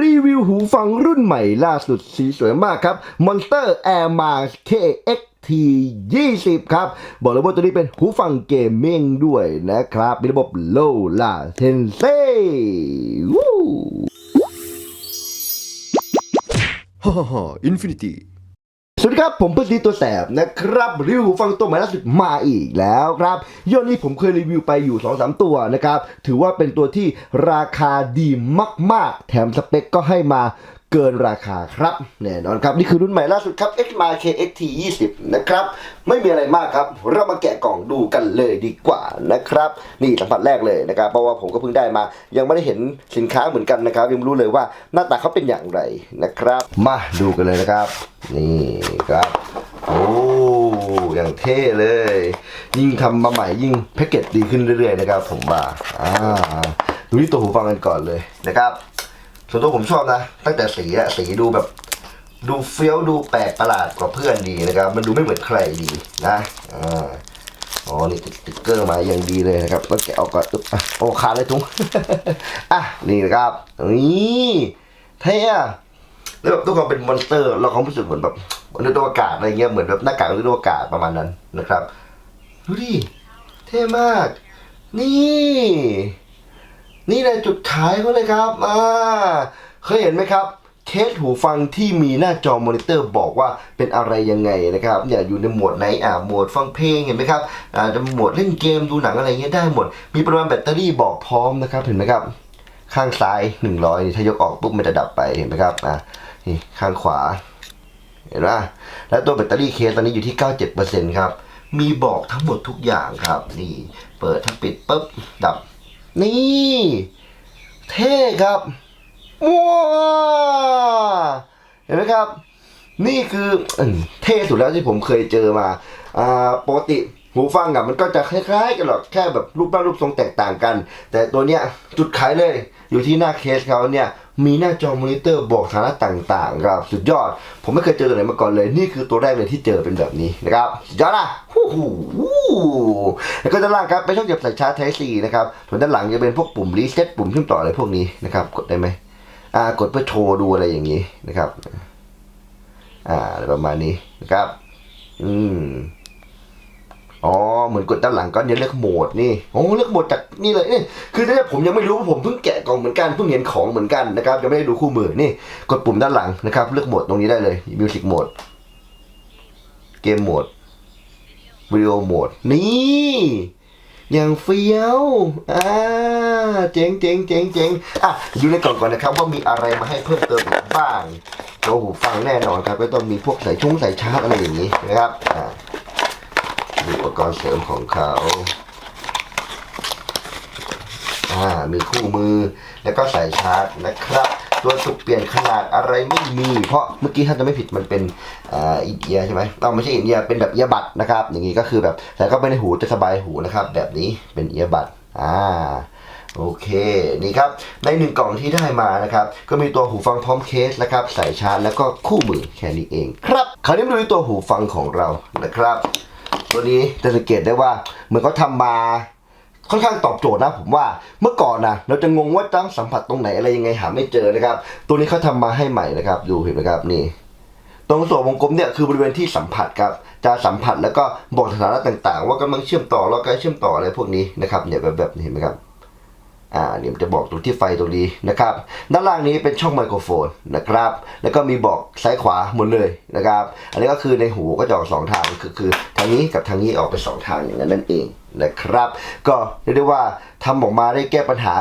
รีวิวหูฟังรุ่นใหม่ล่าสุดสีสวยมากครับ Monster Air Max KXT 20ครับ บอกเลยว่าตัวนี้เป็นหูฟังเกมมิ่งด้วยนะครับ มีระบบ Low Latency ฮ่าฮ่าฮ่าอินฟินิตี้ สวัสดีครับผมเพื่อนดีตัวแสบนะครับรีวิวฟังตัวใหม่ล่าสุดมาอีกแล้วครับย้อนี้ผมเคยรีวิวไปอยู่ 2-3 ตัวนะครับ ถือว่าเป็นตัวที่ราคาดีมาก ๆ แถมสเปคก็ให้มา เกินราคาครับแน่นอนครับนี่คือรุ่นใหม่ล่าสุดครับ XMA KXT 20นะครับไม่มีอะไรมากครับ เรามาแกะกล่องดูกันเลยดีกว่านะครับ นี่สัมผัสแรกเลยนะครับเพราะว่าผมก็เพิ่งได้มา ยังไม่ได้เห็นสินค้าเหมือนกันนะครับ ยังไม่รู้เลยว่าหน้าตาเขาเป็นอย่างไรนะครับ มาดูกันเลยนะครับ นี่ครับโอ้อย่างเท่เลย ยิ่งทำมาใหม่ยิ่งแพ็กเกจดีขึ้นเรื่อยๆนะครับ ผมว่าอ่าดูที่ตัวหูฟังกันก่อนเลยนะครับ ส่วนตัวผมชอบนะ ตั้งแต่สีอะสีดูแบบ ดูเฟี้ยวดูแปลกประหลาดกว่าเพื่อนดีนะครับ มันดูไม่เหมือนใครดีนะอ่าอ๋อนี่ติดติ๊กเกอร์มาอย่างดีเลยนะครับแล้วแกะออกก่อนโอ้ขาดเลยทุงอะนี่นะครับนี่เท่แล้วแบบตัวควาเป็นมอนสเตอร์ เราความรู้สึกเหมือนแบบมนุษย์อวกาศอะไรเงี้ยเหมือนแบบหน้ากากมนุษย์อวกาศประมาณนั้นนะครับดูดิเท่มาก นี่ นี่เลยจุดขายเขาเลยครับอ่าเคยเห็นไหมครับ เคสหูฟังที่มีหน้าจอมอนิเตอร์บอกว่าเป็นอะไรยังไงนะครับเนี่ยอยู่ในโหมดไหนอ่าโหมดฟังเพลงเห็นไหมครับอ่าจะโหมดเล่นเกมดูหนังอะไรเงี้ยได้หมด มีปริมาณแบตเตอรี่บอกพร้อมนะครับเห็นไหมครับ ข้างซ้าย 100นี่ถ้ายกออกปุ๊บมันจะดับไปเห็นไหมครับอ่านี่ข้างขวาเห็นไหมแล้วตัวแบตเตอรี่เคสตอนนี้อยู่ที่ 97%ครับมีบอกทั้งหมดทุกอย่างครับ นี่ เปิดถ้าปิดปุ๊บดับ นี่ เท่ครับว้าเห็นไหมครับ นี่คืออเท่สุดแล้วที่ผมเคยเจอมา อ่าปกติ หูฟังอะมันก็จะคล้ายๆกันหรอกแค่แบบรูปร่างรูปทรงแตกต่างกัน แต่ตัวเนี้ยจุดขายเลยอยู่ที่หน้าเคสเขาเนี่ยมีหน้าจอมอนิเตอร์บอกสถานะต่างๆครับสุดยอด ผมไม่เคยเจอตัวไหนมาก่อนเลย นี่คือตัวแรกเลยที่เจอเป็นแบบนี้นะครับสุดยอดอะฮู้ฮู้แล้วก็ด้านล่างครับเป็นช่องเก็บสายชาร์จ Type C นะครับส่วนด้านหลังจะเป็นพวกปุ่มรีเซ็ตปุ่มเชื่อมต่ออะไรพวกนี้นะครับกดได้ไหมอ่ากดเพื่อโชว์ดูอะไรอย่างนี้นะครับ อ่าอะไรประมาณนี้นะครับ อืม อ๋อเหมือนกดด้านหลังก็เนี่ยเลือกโหมดนี่โอ้เลือกโหมดจากนี่เลยนี่คือเนี่ยผมยังไม่รู้ผมเพิ่งแกะกล่องเหมือนกันเพิ่งเห็นของเหมือนกันนะครับยังไม่ได้ดูคู่มือนี่กดปุ่มด้านหลังนะครับ เลือกโหมดตรงนี้ได้เลยมิวสิกโหมดเกมโหมดวิดีโอโหมดนี่อย่างเฟี้ยว อ่า เจ๋งเจ๋งเจ๋งเจ๋งอะ ดูในกล่องก่อนนะครับว่ามีอะไรมาให้เพิ่มเติมบ้างตัวหูฟังแน่นอนครับ ก็ต้องมีพวกสายชงสายชาร์จอะไรอย่างนี้นะครับ อ่า ปกรณ์เสริมของเขาอ่ามีคู่มือแล้วก็สายชาร์จนะครับ ตัวสุกเปลี่ยนขนาดอะไรไม่มี เพราะเมื่อกี้ถ้าจะไม่ผิดมันเป็นอ่อินเอียใช่ไหมเราไม่ใช่อินเอียเป็นแบบเอียบัดนะครับ อย่างนี้ก็คือแบบใส่เข้าไปในหูจะสบายหูนะครับ แบบนี้เป็นเอียบัดอ่าโอเค นี่ครับ ในหนึ่งกล่องที่ได้มานะครับ ก็มีตัวหูฟังพร้อมเคสนะครับสายชาร์จแล้วก็คู่มือแค่นี้เอง ครับ คราวนี้มาดูที่ตัวหูฟังของเรานะครับ ตัวนี้จะสังเกตได้ว่าเหมือนเขาทำมาค่อนข้างตอบโจทย์นะผมว่าเมื่อก่อนนะเราจะงงว่าต้องสัมผัสตรงไหนอะไรยังไงหาไม่เจอนะครับ ตัวนี้เขาทำมาให้ใหม่นะครับ ดูเห็นไหมครับนี่ ตรงส่วนวงกลมเนี่ยคือบริเวณที่สัมผัสครับจะสัมผัสแล้วก็บอกสถานะต่าง ๆ ว่ากำลังเชื่อมต่อแล้วก็เชื่อมต่ออะไรพวกนี้นะครับเนี่ยแบบแบบนี้เห็นไหมครับ อ่าเนี่ยมันจะบอกตรงที่ไฟตรงนี้นะครับ ด้านล่างนี้เป็นช่องไมโครโฟนนะครับ แล้วก็มีบอกซ้ายขวาหมดเลยนะครับ อันนี้ก็คือในหูก็จะออกสองทางคือคือทางนี้กับทางนี้ออกเป็นสองทางอย่างนั้นนั่นเองนะครับ ก็เรียกได้ว่าทำออกมาได้แก้ปัญหา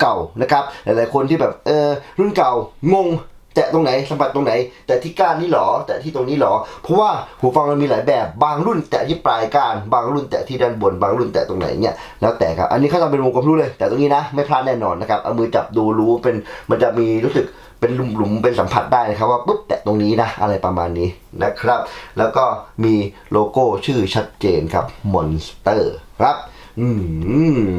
เก่าๆนะครับ หลายๆคนที่แบบเออรุ่นเก่างง แตะตรงไหนสัมผัสตรงไหน แต่ที่ก้านนี่หรอ แต่ที่ตรงนี้หรอ เพราะว่าหูฟังมันมีหลายแบบ บางรุ่นแตะที่ปลายก้าน บางรุ่นแตะที่ด้านบน บางรุ่นแตะตรงไหนเนี่ย แล้วแต่ครับ อันนี้เขาทำเป็นวงกลมรู้เลย แต่ตรงนี้นะ ไม่พลาดแน่นอนนะครับ เอามือจับดูรู้เป็น มันจะมีรู้สึกเป็นหลุมๆ เป็นสัมผัสได้นะครับว่าปุ๊บแตะตรงนี้นะ อะไรประมาณนี้นะครับ แล้วก็มีโลโก้ชื่อชัดเจนครับ Monster ครับ อืม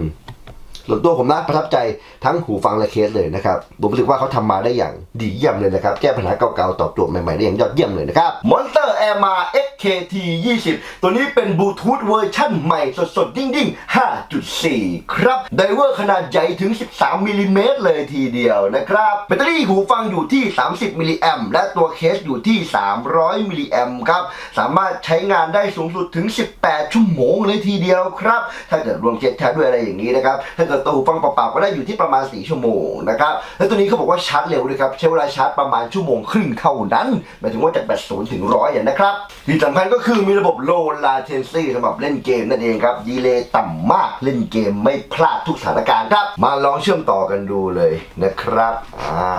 ส่วนตัวผมนะประทับใจทั้งหูฟังและเคสเลยนะครับผมรู้สึกว่าเขาทำมาได้อย่างดีเยี่ยมเลยนะครับ แก้ปัญหาเก่าๆตอบโจทย์ใหม่ๆได้อย่างยอดเยี่ยมเลยนะครับ Monster Air มา XKT 20 ตัวนี้เป็นบลูทูธเวอร์ชั่นใหม่สดๆ ดิ้งๆ 5.4 ครับ ไดเวอร์ขนาดใหญ่ถึง 13มิลลิเมตรเลยทีเดียวนะครับ แบตเตอรี่หูฟังอยู่ที่ 30มิลลิแอมและตัวเคสอยู่ที่ 300มิลลิแอมครับ สามารถใช้งานได้สูงสุดถึง 18 ชั่วโมงเลยทีเดียวครับ ถ้าเกิดรวมเจ็ตแท็ด้วยอะไรอย่างนี้นะครับ ถ้าเกิดตัวหูฟังเปล่าๆก็ได้อยู่ที่ประมาณ 4 ชั่วโมงนะครับ และตัวนี้เขาบอกว่าชาร์จเร็วด้วยครับ ใช้เวลาชาร์จประมาณชั่วโมงครึ่งเท่านั้น หมายถึงว่าจากแบตศูนย์ถึงร้อยนะครับที่สำคัญก็คือมีระบบ low latency สำหรับเล่นเกมนั่นเองครับ ดีเลย์ต่ำมากเล่นเกมไม่พลาดทุกสถานการณ์ครับ มาลองเชื่อมต่อกันดูเลยนะครับ อ่า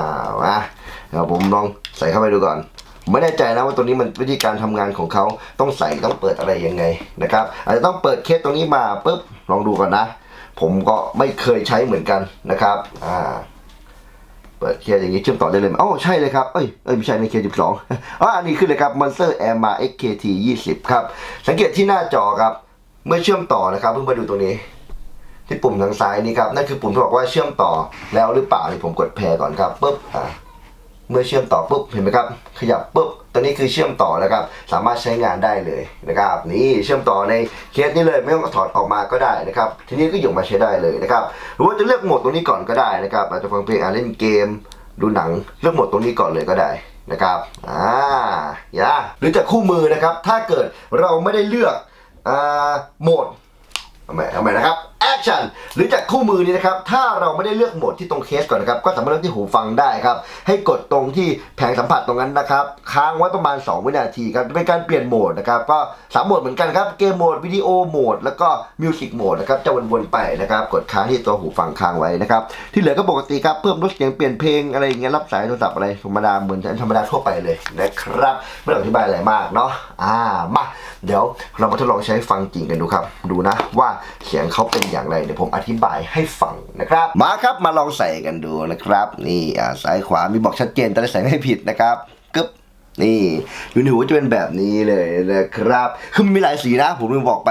มาเดี๋ยวผมลองใส่เข้าไปดูก่อนไม่แน่ใจนะว่าตัวนี้มันวิธีการทำงานของเขาต้องใส่ต้องเปิดอะไรยังไงนะครับ อาจจะต้องเปิดเคสตรงนี้มาปุ๊บลองดูก่อนนะ ผมก็ไม่เคยใช้เหมือนกันนะครับ อ่า เปิดเคสอย่างนี้เชื่อมต่อได้เลยไหมอ๋อใช่เลยครับ เอ้ยเอ้ยไม่ใช่ในเคสิบสองอ๋ออันนี้ขึ้นเลยครับ Monster Air มา XKT 20 ครับ สังเกตที่หน้าจอครับ เมื่อเชื่อมต่อนะครับ เพิ่งมาดูตรงนี้ ที่ปุ่มทางซ้ายนี่ครับ นั่นคือปุ่มที่บอกว่าเชื่อมต่อแล้วหรือเปล่านี่ผมกดแพรก่อนครับปุ๊บอ่า เมื่อเชื่อมต่อปุ๊บเห็นไหมครับ ขยับปุ๊บตัวนี้คือเชื่อมต่อนะครับ สามารถใช้งานได้เลยนะครับ นี่เชื่อมต่อในเคสนี้เลยไม่ต้องถอดออกมาก็ได้นะครับ ทีนี้ก็หยกมาใช้ได้เลยนะครับ หรือว่าจะเลือกโหมดตรงนี้ก่อนก็ได้นะครับอาจจะฟังเพลงอาเล่นเกม ดูหนังเลือกโหมดตรงนี้ก่อนเลยก็ได้นะครับ อ่า อย่า หรือจากคู่มือนะครับ ถ้าเกิดเราไม่ได้เลือกอ่าโหมดทำไมทำไมนะครับ Action หรือจากคู่มือนี้นะครับ ถ้าเราไม่ได้เลือกโหมดที่ตรงเคสก่อนนะครับ ก็สามารถเลือกที่หูฟังได้ครับ ให้กดตรงที่แผงสัมผัสตรงนั้นนะครับ ค้างไว้ประมาณ 2 วินาทีครับเป็นการเปลี่ยนโหมดนะครับ ก็สามโหมดเหมือนกันครับ เกมโหมด วิดีโอโหมด แล้วก็มิวสิกโหมดนะครับ จะวนๆไปนะครับ กดค้างที่ตัวหูฟังค้างไว้นะครับ ที่เหลือก็ปกติครับ เพิ่มลดเสียงเปลี่ยนเพลงอะไรอย่างเงี้ย รับสายโทรศัพท์อะไรธรรมดาเหมือนธรรมดาทั่วไปเลยนะครับ ไม่ต้องอธิบายอะไรมากเนาะ อ่า มา เดี๋ยวเรามาทดลองใช้ฟังจริงกันดูครับ ดูนะว่าเสียงเขาเป็นอย่างไรเดี๋ยวผมอธิบายให้ฟังนะครับ มาครับมาลองใส่กันดูนะครับ นี่อ่าซ้ายขวามีบอกชัดเจนแต่ใส่ไม่ผิดนะครับกึ๊บนี่อยู่ในหูจะเป็นแบบนี้เลยนะครับ คือมันมีหลายสีนะ ผมลืมบอกไป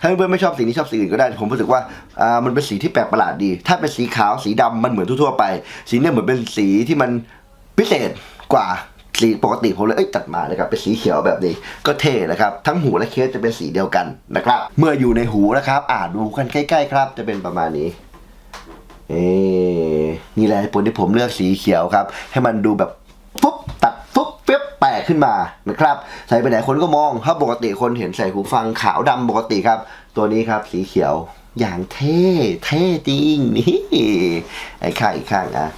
ถ้าเพื่อนไม่ชอบสีนี้ชอบสีอื่นก็ได้ ผมรู้สึกว่าอ่ามันเป็นสีที่แปลกประหลาดดี ถ้าเป็นสีขาวสีดำมันเหมือนทั่วๆไป สีเนี่ยเหมือนเป็นสีที่มันพิเศษกว่า สีปกติผมเลยเอ้ยจัดมานะครับเป็นสีเขียวแบบนี้ก็เท่นะครับทั้งหูและเคสจะเป็นสีเดียวกันนะครับ เมื่ออยู่ในหูนะครับ อ่าดูกันใกล้ ๆ ครับ จะเป็นประมาณนี้เอ๊นี่แหละผลที่ผมเลือกสีเขียวครับ ให้มันดูแบบปุ๊บตัดปุ๊บเป๊บแปกขึ้นมานะครับใส่ไปไหนคนก็มองถ้าปกติคนเห็นใส่หูฟังขาวดำปกติครับ ตัวนี้ครับสีเขียวอย่างเท่ เท่จริงนี่ไอ้ข้างอีกข้างอะ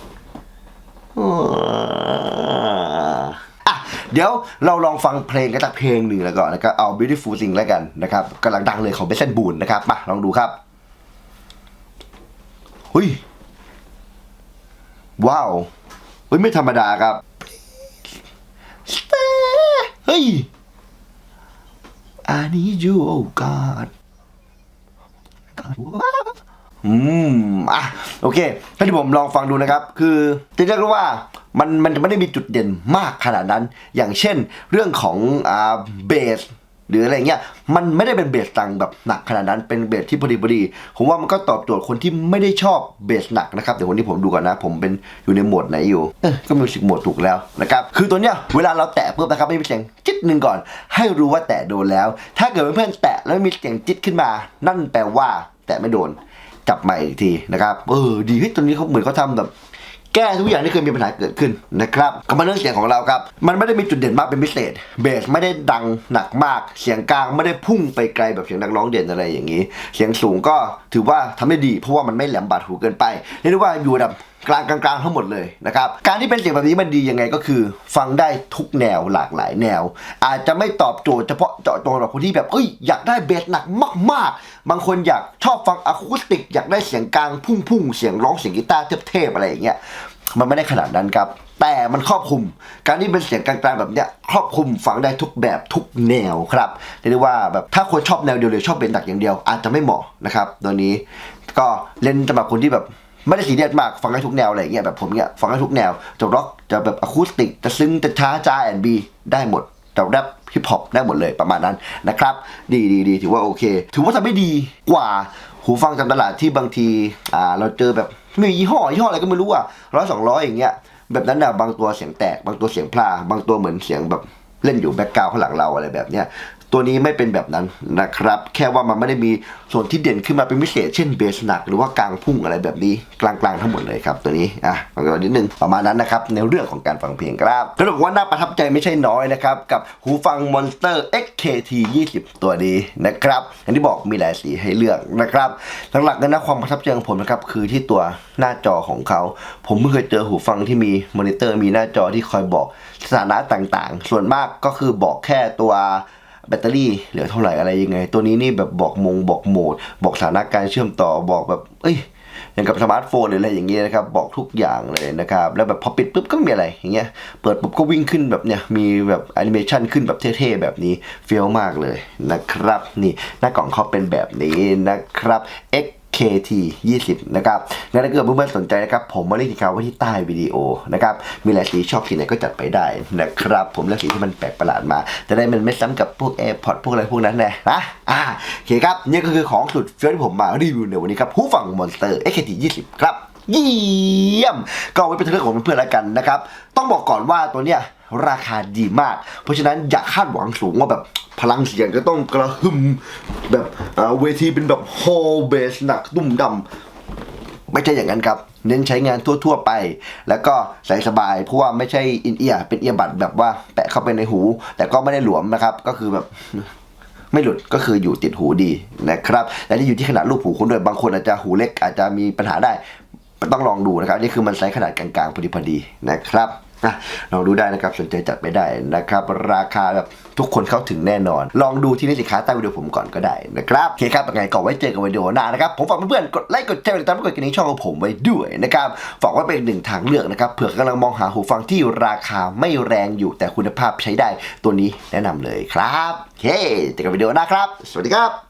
เดี๋ยวเราลองฟังเพลงกันสักเพลงหนึ่งแล้วก่อนนะครับเอา beautiful thing แล้วกันนะครับกำลังดังเลยของเบสเซนบูนนะครับมาลองดูครับหุยว้าวเฮ้ยไม่ธรรมดาครับเฮ้ย I need you oh God อืมอะโอเคถ้าที่ผมลองฟังดูนะครับ คือจะเรียกได้ว่ามันมันจะไม่ได้มีจุดเด่นมากขนาดนั้น อย่างเช่น เรื่องของอ่าเบสหรืออะไรเงี้ย มันไม่ได้เป็นเบสตังแบบหนักขนาดนั้น เป็นเบสที่พอดีพอดี ผมว่ามันก็ตอบโจทย์คนที่ไม่ได้ชอบเบสหนักนะครับ เดี๋ยววันนี้ผมดูก่อนนะ ผมเป็นอยู่ในโหมดไหนอยู่ เออก็มิวสิกโหมดถูกแล้วนะครับ คือตัวเนี้ยเวลาเราแตะปุ๊บนะครับไม่มีเสียงจิ๊ดหนึ่งก่อน ให้รู้ว่าแตะโดนแล้ว ถ้าเกิดเพื่อนๆแตะแล้วมีเสียงจิ๊ดขึ้นมา นั่นแปลว่าแตะไม่โดน จับใหม่อีกทีนะครับเออดีเฮ้ยตอนนี้เขาเหมือนเขาทำแบบ แก้ทุกอย่างที่เคยมีปัญหาเกิดขึ้นนะครับก็มาเรื่องเสียงของเราครับ มันไม่ได้มีจุดเด่นมากเป็นพิเศษ เบสไม่ได้ดังหนักมาก เสียงกลางไม่ได้พุ่งไปไกลแบบเสียงนักร้องเด่นอะไรอย่างนี้ เสียงสูงก็ถือว่าทำได้ดี เพราะว่ามันไม่แหลมบาดหูเกินไปเรียกได้ว่าอยู่ระดับกลางกลางๆทั้งหมดเลยนะครับ การที่เป็นเสียงแบบนี้มันดียังไงก็คือ ฟังได้ทุกแนวหลากหลายแนว อาจจะไม่ตอบโจทย์เฉพาะเจาะจงกับคนที่แบบเอ้ยอยากได้เบสหนักมาก ๆ บางคนอยากชอบฟังอะคูสติก อยากได้เสียงกลางพุ่งๆเสียงร้องเสียงกีตาร์เทพๆอะไรอย่างเงี้ยมันไม่ได้ขนาดนั้นครับแต่มันครอบคลุม การที่เป็นเสียงกลางๆแบบเนี้ยครอบคลุมฟังได้ทุกแบบทุกแนวครับเรียกได้ว่าแบบถ้าคนชอบแนวเดียวหรือชอบเป็นหนักอย่างเดียว อาจจะไม่เหมาะนะครับตัวนี้ก็เล่นสำหรับคนที่แบบ ไม่ได้สีเรียสมากฟังได้ทุกแนวอะไรอย่างเงี้ยแบบผมเนี้ยฟังได้ทุกแนวจะร็อกจะแบบอะคูสติกจะซึ้งจะช้าจ้าแอนบีได้หมดจะแรปฮิปฮอปได้หมดเลยประมาณนั้นนะครับ ดีดีดีถือว่าโอเค ถือว่าทำได้ดีกว่าหูฟังตามตลาดที่บางทีอ่าเราเจอแบบไม่มียี่ห้อยี่ห้ออะไรก็ไม่รู้อะร้อยสองร้อยอย่างเงี้ยแบบนั้นนะบางตัวเสียงแตก บางตัวเสียงพลา บางตัวเหมือนเสียงแบบเล่นอยู่แบ็กกราวข้างหลังเราอะไรแบบเนี้ย ตัวนี้ไม่เป็นแบบนั้นนะครับ แค่ว่ามันไม่ได้มีส่วนที่เด่นขึ้นมาเป็นพิเศษ เช่นเบสหนักหรือว่ากลางพุ่งอะไรแบบนี้ กลางๆทั้งหมดเลยครับตัวนี้อะฟังกันนิดนึงประมาณนั้นนะครับในเรื่องของการฟังเพลงครับแล้วบอกว่าน่าประทับใจไม่ใช่น้อยนะครับกับหูฟัง Monster XKT 20 ตัวนี้นะครับอย่างที่บอกมีหลายสีให้เลือกนะครับหลักๆนะความประทับใจของผมนะครับคือที่ตัวหน้าจอของเขา ผมเพิ่เคยเจอหูฟังที่มีมอนิเตอร์มีหน้าจอที่คอยบอกสถานะต่างๆ ส่วนมากก็คือบอกแค่ตัว แบตเตอรี่เหลือเท่าไหร่อะไรยังไง ตัวนี้นี่แบบบอกมงบอกโหมด บอกสถานการ์เชื่อมต่อบอกแบบ เอ้ยอย่างกับสมาร์ทโฟนหรืออะไรอย่างเงี้ยนะครับ บอกทุกอย่างเลยนะครับ แล้วแบบพอปิดปุ๊บก็ไม่มีอะไรอย่างเงี้ยเปิดปุ๊บก็วิ่งขึ้นแบบเนี้ยมีแบบแอนิเมชันขึ้นแบบเท่ๆแบบนี้เฟี้ยวมากเลยนะครับ นี่หน้ากล่องเขาเป็นแบบนี้นะครับ X KT 20นะครับงั้นถ้าเกิดเพื่อนๆสนใจนะครับ ผมมาเล่นที่เขาไว้ที่ใต้วิดีโอนะครับ มีหลายสีชอบสีไหนก็จัดไปได้นะครับ ผมเลือกสีที่มันแปลกประหลาดมา จะได้มันไม่ซ้ำกับพวก AirPods พวกอะไรพวกนั้นนะนะอ่าโอเคครับ นี่ก็คือของสุดเฟี้ยวที่ผมมารีวิวในวันนี้ครับหูฟัง Monster XKT 20ครับเยี่ยม ก็ไว้เป็นเลือกของเพื่อนๆแล้วกันนะครับ ต้องบอกก่อนว่าตัวเนี้ย ราคาดีมาก เพราะฉะนั้นอย่าคาดหวังสูงว่าแบบพลังเสียงจะต้องกระหึ่มแบบเวทีเป็นแบบโฮเบสหนักดุ่มดำไม่ใช่อย่างนั้นครับเน้นใช้งานทั่ว ๆ ไป แล้วก็ใส่สบาย เพราะว่าไม่ใช่อินเอียร์เป็นเอียบัดแบบว่าแปะเข้าไปในหู แต่ก็ไม่ได้หลวมนะครับ ก็คือแบบไม่หลุดก็คืออยู่ติดหูดีนะครับ และนี่อยู่ที่ขนาดลูกหูคุณด้วย บางคนอาจจะหูเล็กอาจจะมีปัญหาได้ ต้องลองดูนะครับ นี่คือมันไซส์ขนาดกลางๆพอดีพอดีนะครับ อะลองดูได้นะครับสนใจจัดไปได้นะครับ ราคาแบบทุกคนเข้าถึงแน่นอน ลองดูที่นี่สินค้าใต้วิดีโอผมก่อนก็ได้นะครับโอเคครับยังไงก็ไว้เจอกันวิดีโอหน้านะครับ ผมฝากเพื่อนๆกดไลค์กดแชร์ติดตามกดกระดิ่งช่องของผมไว้ด้วยนะครับฝากไว้เป็นอีกหนึ่งทางเลือกนะครับเผื่อกำลังมองหาหูฟังที่ราคาไม่แรงอยู่แต่คุณภาพใช้ได้ตัวนี้แนะนำเลยครับโอเคเจอกันวิดีโอหน้าครับ สวัสดีครับ